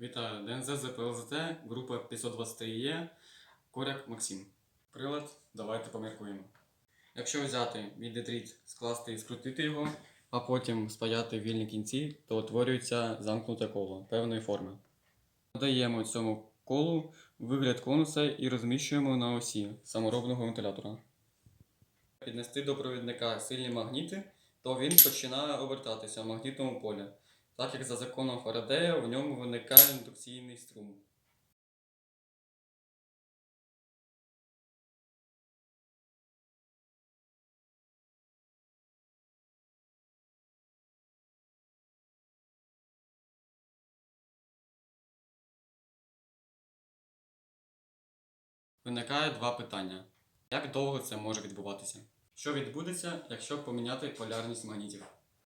Вітаю, ДНЗ ЗПЛЗТ, група 523Е, Коряк Максим. Прилад, давайте поміркуємо. Якщо взяти відетріт, скласти і скрутити його, а потім спаяти вільні кінці, то утворюється замкнуте коло певної форми. Надаємо цьому колу вигляд конуса і розміщуємо на осі саморобного вентилятора. Піднести до провідника сильні магніти, то він починає обертатися в магнітному полі так як за законом Фарадея в ньому виникає індукційний струм. Виникає два питання. Як довго це може відбуватися? Що відбудеться, якщо поміняти полярність магнітів?